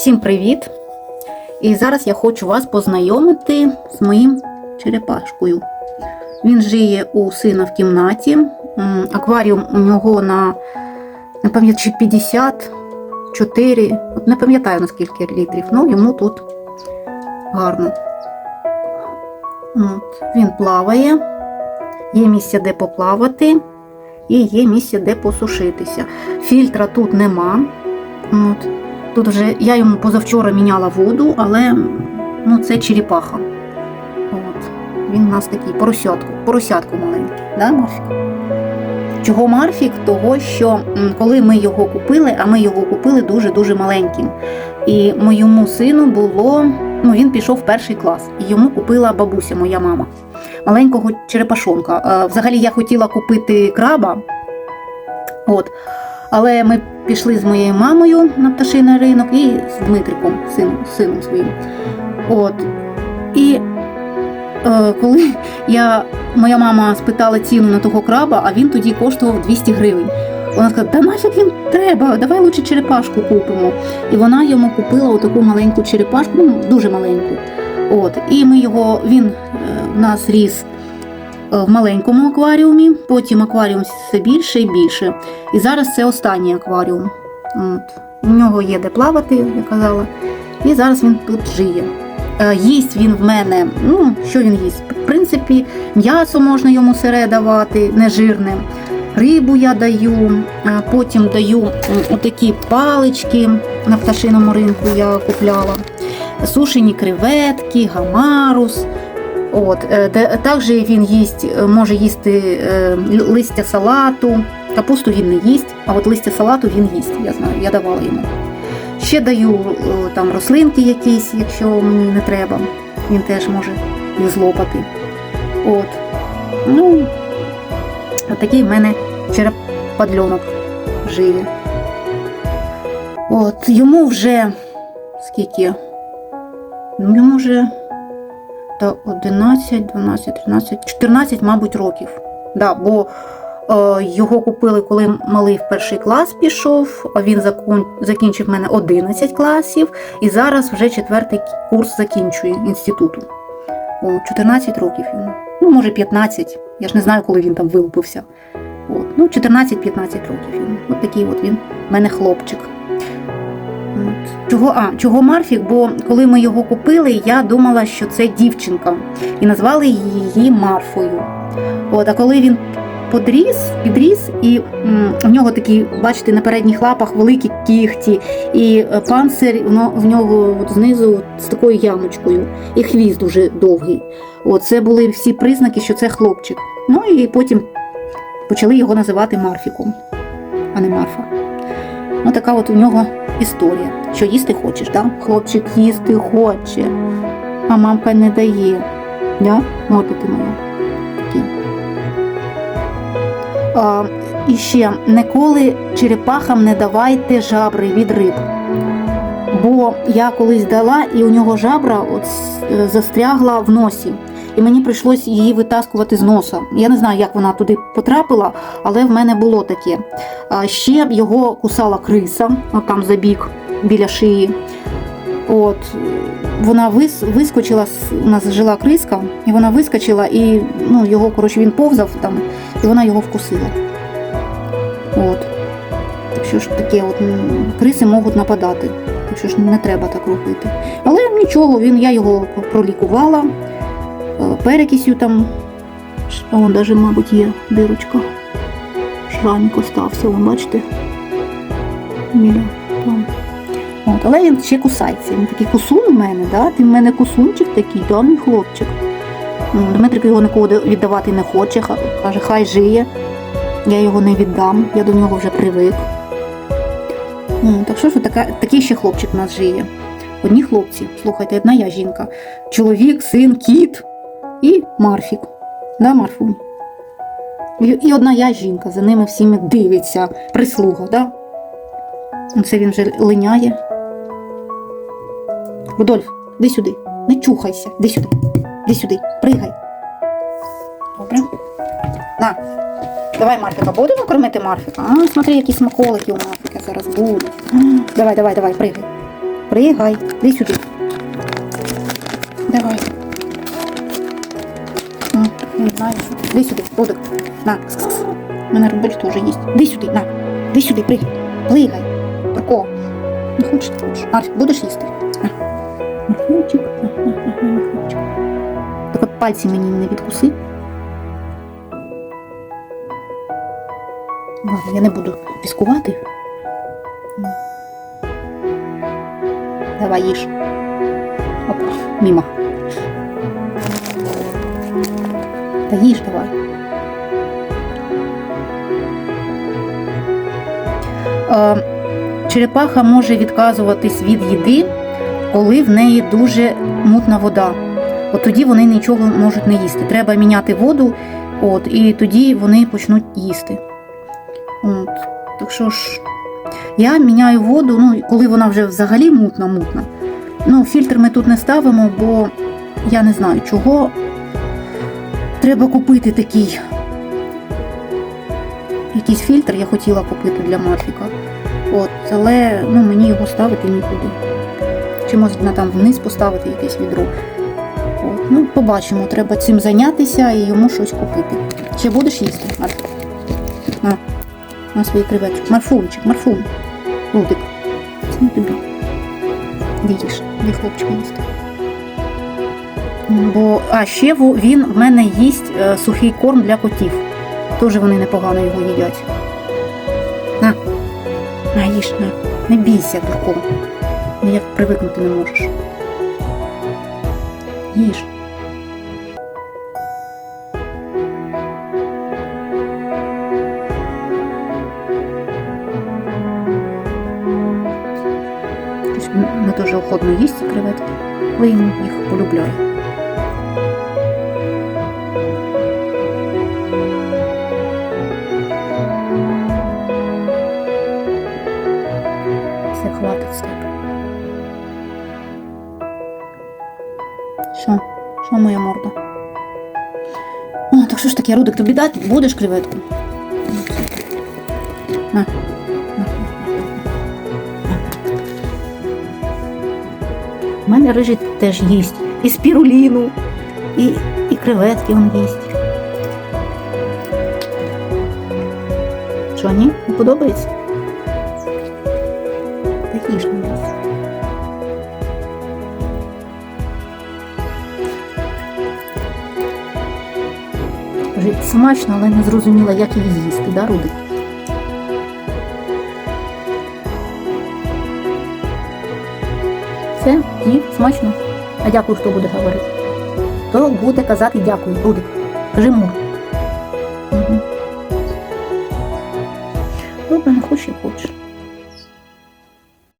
Всім привіт! І зараз я хочу вас познайомити з моїм черепашкою. Він жиє у сина в кімнаті. Акваріум у нього на не пам'ятаю, чи 54, от не пам'ятаю наскільки літрів, ну йому тут гарно. От, він плаває, є місце, де поплавати, і є місце, де посушитися. Фільтра тут нема. От. Тут вже я йому позавчора міняла воду, але ну, це черепаха. От. Він у нас такий поросятку, поросятку маленький, да, Марфік? Чого Марфік? Того, що коли ми його купили, а ми його купили дуже-дуже маленьким. І моєму сину було, ну він пішов в перший клас, і йому купила бабуся, моя мама, маленького черепашонка. Е, Взагалі я хотіла купити краба. От. Але ми пішли з моєю мамою на пташиний ринок і з Дмитриком, сином, сином своїм. От. І е, коли я, моя мама спитала ціну на того краба, а він тоді коштував 200 гривень. Вона сказала, та нафіг він треба, давай лучше черепашку купимо. І вона йому купила отаку маленьку черепашку, ну, дуже маленьку. От. І ми його, він е, в нас ріс в маленькому акваріумі, потім акваріум все більше і більше. І зараз це останній акваріум. От. У нього є де плавати, я казала. І зараз він тут жиє. Е, Їсть він в мене, ну, що він їсть? В принципі, м'ясо можна йому сире давати, нежирне. Рибу я даю, е, потім даю отакі палички на пташиному ринку я купляла, сушені креветки, гамарус. От, е, також він їсть, е, може їсти е, листя салату, капусту він не їсть, а от листя салату він їсть, я знаю, я давала йому. Ще даю там рослинки якісь, якщо мені не треба. Він теж може їх злопати. От. Ну, такий в мене черепадльонок живе. От, йому вже скільки? Ну, йому вже та 11, 12, 13, 14, мабуть, років. Да, бо е, його купили, коли малий в перший клас пішов, а він закон, закінчив в мене 11 класів, і зараз вже четвертий курс закінчує інституту. О, 14 років йому. Ну, може, 15. Я ж не знаю, коли він там вилупився. От. Ну, 14-15 років йому. От такий от він в мене хлопчик. Чого, а, чого Марфік? Бо коли ми його купили, я думала, що це дівчинка, і назвали її Марфою. От, а коли він подріс, підріс, і м, в нього такі, бачите, на передніх лапах великі кігті, і е, панцир воно- в нього от знизу з такою ямочкою, і хвіст дуже довгий. От, це були всі признаки, що це хлопчик. Ну і потім почали його називати Марфіком, а не Марфа. Ну, така от у нього історія. Що їсти хочеш, да? Хлопчик їсти хоче, а мамка не дає. Да? Морда ти моя. Такий. А, і ще ніколи черепахам не давайте жабри від риб. Бо я колись дала, і у нього жабра от е, застрягла в носі. І мені прийшлось її витаскувати з носа. Я не знаю, як вона туди потрапила, але в мене було таке. Ще його кусала криса, от там за бік біля шиї. От вона вис, вискочила, у нас жила криска, і вона вискочила, і ну, його, коротше, він повзав там, і вона його вкусила. От. Так ж таке, от, криси можуть нападати. Так що ж не треба так робити. Але нічого, він, я його пролікувала, перекисю там. Ш- О, навіть, мабуть, є дирочка. Шрамик остався, вон, бачите? Біля там. От, але він ще кусається. Він такий кусун у мене, да? ти в мене кусунчик такий, да, мій хлопчик. Дмитрик його нікого віддавати не хоче, каже, хай жиє. Я його не віддам, я до нього вже привик. Так що ж така, такий ще хлопчик у нас жиє. Одні хлопці, слухайте, одна я жінка. Чоловік, син, кіт і Марфік. Да, Марфунь? І, одна я жінка, за ними всіми дивиться, прислуга, да? Це він вже линяє. Рудольф, іди сюди, не чухайся, іди сюди, іди сюди, пригай. Добре? На, давай Марфіка, будемо кормити Марфіка? А, смотри, які смаколики у Марфіка зараз будуть. Давай, давай, давай, пригай. Пригай, іди сюди. Давай. Іди сюди, Рудик. На, кс-кс. У мене робочі теж є. Іди сюди, на. Іди сюди, пригай. Плигай. Тако. Не хочеш, не хочеш. Арс, будеш їсти? На. На, Марфунчик. Так от пальці мені не відкуси. Ладно, я не буду піскувати. Давай їж. Опа, мимо. Та їж давай. Е, черепаха може відказуватись від їди, коли в неї дуже мутна вода. От тоді вони нічого можуть не їсти. Треба міняти воду, от, і тоді вони почнуть їсти. От. Так що ж, я міняю воду, ну, коли вона вже взагалі мутна-мутна. Ну, фільтр ми тут не ставимо, бо я не знаю чого. Треба купити такий якийсь фільтр, я хотіла купити для Марфіка. От, але ну, мені його ставити нікуди. Чи можна там вниз поставити якесь відро. От, ну, побачимо, треба цим зайнятися і йому щось купити. Ще будеш їсти, Марф? На, на свої креветки. Марфунчик, Марфун. Рудик. Це не тобі. Де їж, де хлопчика їсти. Бо, а ще він в мене їсть е, сухий корм для котів. Теж вони непогано його їдять. На, на, на. Не бійся, дурком. Ніяк привикнути не можеш. Їж. Не дуже охотно їсть креветки, але він їх полюбляє. Все хватить з тебе. Що? Що моя морда? О, так що ж таке, Рудик, тобі дати будеш креветку? На. У мене рижий теж їсть. І спіруліну, і, і креветки він їсть. Що, ні? Не подобається? Та їж не смачно, але не зрозуміла, як її їсти, да, Рудик? Все, їв, смачно. А дякую, хто буде говорити. Хто буде казати дякую, Рудик. Кажи мур. Угу. Добре, не хочеш, як хочеш.